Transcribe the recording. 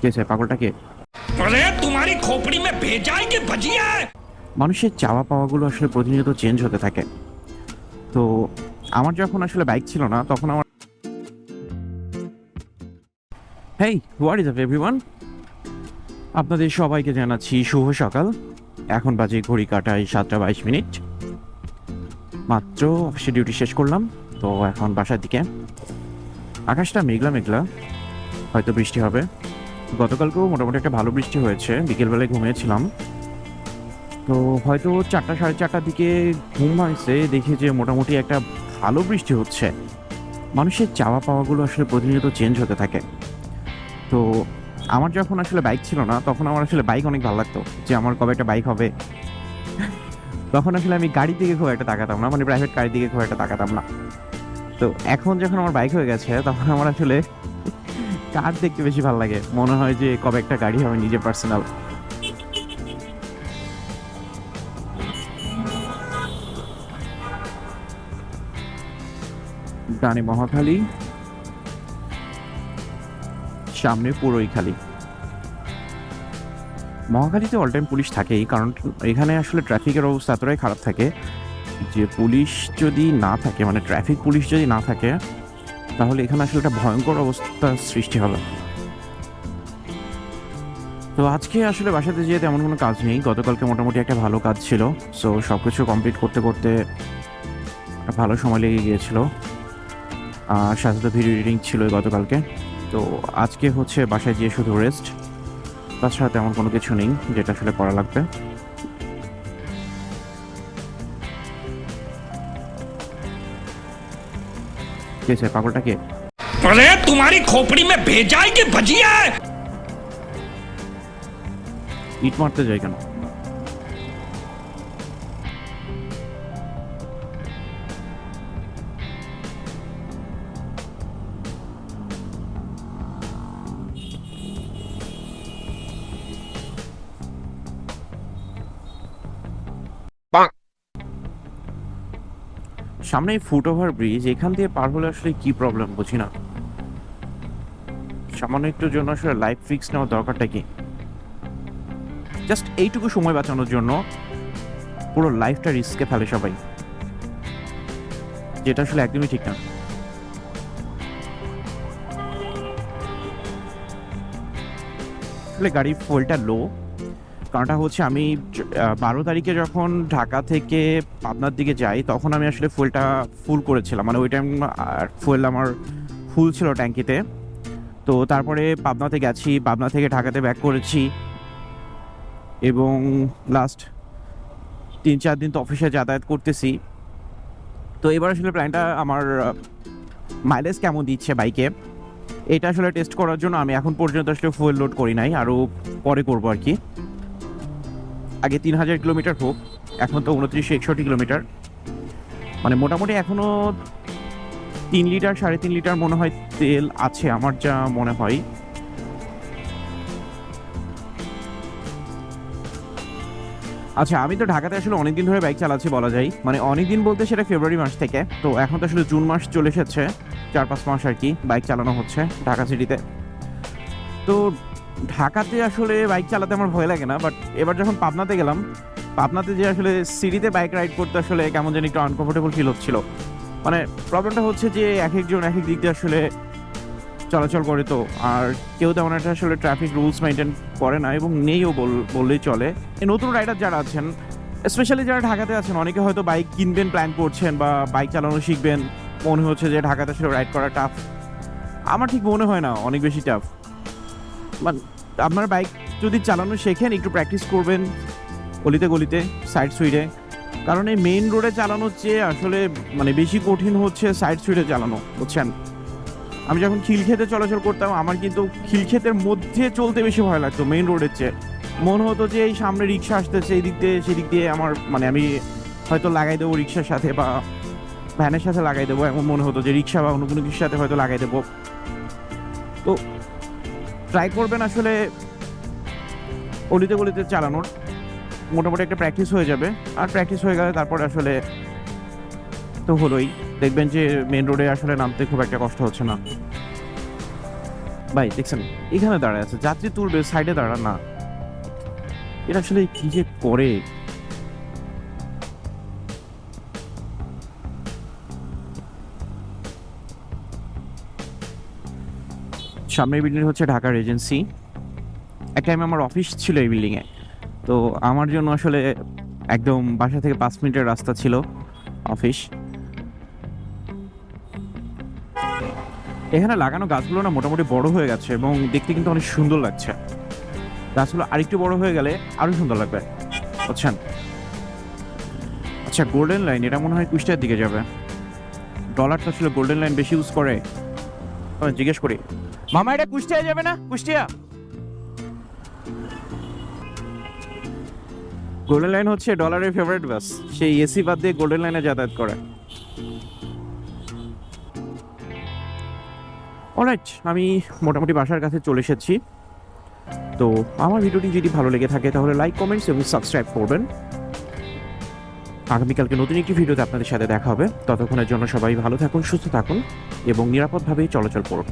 কে sir পাগলটা তোমারি খোপড়ি মে ভেজাই কি ভজিয়া মানুষের চাওয়া পাওয়াগুলো আসলে প্রতিনিয়ত চেঞ্জ হতে থাকে। তো আমার যখন আসলে বাইক ছিল না তখন আমার hey what is up everyone আপনাদের সবাইকে জানাচ্ছি শুভ সকাল। এখন বাজে ঘড়ি কাটায় সাতটা বাইশ মিনিট। মাত্র অফিসে ডিউটি শেষ করলাম তো এখন বাসার দিকে। আকাশটা মেঘলা মেঘলা হয়তো বৃষ্টি হবে। গতকালকেও মোটামুটি একটা ভালো বৃষ্টি হয়েছে। বিকেলবেলায় ঘুমিয়েছিলাম। তো হয়তো চারটা, সাড়ে চারটার দিকে ঘুম হয়েছে দেখি যে মোটামুটি একটা ভালো বৃষ্টি হচ্ছে। মানুষের চাওয়া পাওয়াগুলো আসলে প্রতিনিয়ত চেঞ্জ হতে থাকে। তো আমার যখন আসলে বাইক ছিল না, তখন আমার আসলে বাইক অনেক ভালো লাগতো যে আমার কবে একটা বাইক হবে। তখন আসলে আমি গাড়ির দিকে খুব একটা তাকাতাম না মানে প্রাইভেট গাড়ির দিকে খুব একটা তাকাতাম না। তো এখন যখন আমার বাইক হয়ে গেছে, তখন আমার আসলে কার দেখতে বেশি ভালো লাগে? মনে হয় যে কবে একটা গাড়ি হবে নিজে পার্সোনাল ডানে মহাখালী সামনে পুরোই খালি। মহাখালীতে অল টাইম পুলিশ থাকেই, কারণ এখানে আসলে ট্রাফিকের অবস্থা এতটাই খারাপ থাকে যে পুলিশ যদি না থাকে মানে ট্রাফিক পুলিশ যদি না থাকে তাহলে এখানে আসলে একটা ভয়ঙ্কর অবস্থা সৃষ্টি হবে তো আজকে আসলে বাসাতে যেয়ে তেমন কোনো কাজ নেই। গতকালকে মোটামুটি একটা ভালো কাজ ছিল। সো সব কিছু কমপ্লিট করতে করতে একটা ভালো সময় লেগে গিয়েছিল। আর সাথে তো ভিডিও এডিটিং ছিল গতকালকে। তো আজকে হচ্ছে বাসায় গিয়ে শুধু রেস্ট তাছাড়া তেমন কোনো কিছু নেই, যেটা আসলে করা লাগবে। কে স্যার পাগলটা কে अरे तुम्हारी खोपड़ी में भेजा है कि भजिया है ইট মারতে যাই কেন সামনে ফুট ওভার ব্রিজ এখান দিয়ে পার হলে আসলে কি প্রবলেম বুঝি না। সামান্য একটুর জন্য আসলে লাইফ ফিক্স নেওয়ার দরকারটা কি? জাস্ট এইটুকু সময় বাঁচানোর জন্য পুরো লাইফটা রিস্কে ফেলে সবাই। যেটা আসলে একদমই ঠিক না। আসলে গাড়ির ফুলটা লো কারণটা হচ্ছে আমি বারো তারিখে যখন ঢাকা থেকে পাবনার দিকে যাই, তখন আমি আসলে ফুলটা ফুল করেছিলাম। মানে ওই টাইম ফুয়েল আমার ফুল ছিল ট্যাঙ্কিতে। তো তারপরে পাবনাতে গেছি, পাবনা থেকে ঢাকাতে ব্যাক করেছি। এবং লাস্ট তিন চার দিন তো অফিসে যাতায়াত করতেছি। তো এবার আসলে প্ল্যানটা আমার মাইলেজ কেমন দিচ্ছে বাইকে এটা আসলে টেস্ট করার জন্য আমি এখন পর্যন্ত আসলে ফুয়েল লোড করি নাই আরও পরে করব আর কি। আগে তিন হাজার কিলোমিটার হোক, এখন তো উনত্রিশশো একষট্টি কিলোমিটার। মানে মোটামুটি এখনও তিন লিটার, সাড়ে তিন লিটার মনে হয় তেল আছে আমার যা মনে হয়। আচ্ছা আমি তো ঢাকাতে আসলে অনেকদিন ধরে বাইক চালাচ্ছি বলা যায়। মানে অনেকদিন বলতে সেটা ফেব্রুয়ারি মাস থেকে। তো এখন তো আসলে জুন মাস চলে এসেছে, চার পাঁচ মাস আর কি বাইক চালানো হচ্ছে ঢাকা সিটিতে। তো ঢাকাতে আসলে বাইক চালাতে আমার ভয় লাগে না বাট এবার যখন পাবনাতে গেলাম, পাবনাতে যে আসলে সিটিতে বাইক রাইড করতে আসলে কেমন যেন একটু আনকমফোর্টেবল ফিল হচ্ছিল। মানে প্রবলেমটা হচ্ছে যে এক একজন এক এক দিক দিয়ে আসলে চলাচল করে তো, আর কেউ তেমন একটা আসলে ট্রাফিক রুলস মেনটেন করে না এবং নেইও বল- বললেই চলে। নতুন রাইডার যারা আছেন স্পেশালি যারা ঢাকাতে আছেন, অনেকে হয়তো বাইক কিনবেন প্ল্যান করছেন বা বাইক চালানো শিখবেন। মনে হচ্ছে যে ঢাকাতে আসলে রাইড করা টাফ আমার ঠিক মনে হয় না, অনেক বেশি টাফ মানে আপনার বাইক যদি চালানো শেখেন, একটু প্র্যাকটিস করবেন গলিতে গলিতে সাইড সুইডে কারণ এই মেইন রোডে চালানোর চেয়ে আসলে মানে বেশি কঠিন হচ্ছে সাইড সুইডে চালানো, বুঝছেন? আমি যখন খিলক্ষেতে চলাচল করতাম, আমার কিন্তু খিলক্ষেতের মধ্যে চলতে বেশি ভয় লাগতো মেইন রোডের চেয়ে। মনে হতো যে এই সামনে রিক্সা আসতেছে এই দিক দিয়ে, সেদিক দিয়ে আমার মানে আমি হয়তো লাগাই দেবো রিক্সার সাথে বা ভ্যানের সাথে লাগাই দেবো, এমন মনে হতো যে রিক্সা বা অন্য কোনো কিছুর সাথে হয়তো লাগাই দেবো। তো ট্রাই করবেন আসলে অলিতে গলিতে চালানোর। মোটামুটি একটা প্র্যাকটিস হয়ে যাবে। আর প্র্যাকটিস হয়ে গেলে তারপরে আসলে তো হলোই। দেখবেন যে মেন রোডে আসলে নামতে খুব একটা কষ্ট হচ্ছে না। ভাই, দেখছেন? এখানে দাঁড়ায় আছে। যাত্রী তুলবে সাইডে দাঁড়া না। এটা আসলে কি যে করে? সামনের বিল্ডিং হচ্ছে ঢাকার এজেন্সি এক টাইম আমার অফিস ছিল এই বিল্ডিংয়ে তো আমার জন্য আসলে একদম বাসা থেকে পাঁচ মিনিটের রাস্তা ছিল অফিস এখানে লাগানো গাছগুলো না মোটামুটি বড় হয়ে গেছে এবং দেখতে কিন্তু অনেক সুন্দর লাগছে। গাছগুলো আরেকটু বড় হয়ে গেলে আরও সুন্দর লাগবে। বুঝছেন? আচ্ছা গোল্ডেন লাইন এটা মনে হয় কুষ্টিয়ার দিকে যাবে। ডলারটা আসলে গোল্ডেন লাইন বেশি ইউজ করে। জিজ্ঞেস করি। মামা, এটা কুষ্টিয়া যাবে না? কুষ্টিয়া। গোল্ডেন লাইন হচ্ছে ডলারের ফেভারিট বাস সেই এসি বাদ দিয়ে গোল্ডেন লাইনে যাতায়াত করে। অলরাইট আমি মোটামুটি বাসার কাছে চলে এসেছি। তো আমার ভিডিওটি যদি ভালো লেগে থাকে, তাহলে লাইক কমেন্টস এবং সাবস্ক্রাইব করবেন। আগামীকালকে নতুন একটি ভিডিওতে আপনাদের সাথে দেখা হবে। ততক্ষণের জন্য সবাই ভালো থাকুন, সুস্থ থাকুন এবং নিরাপদভাবেই চলাচল করুন।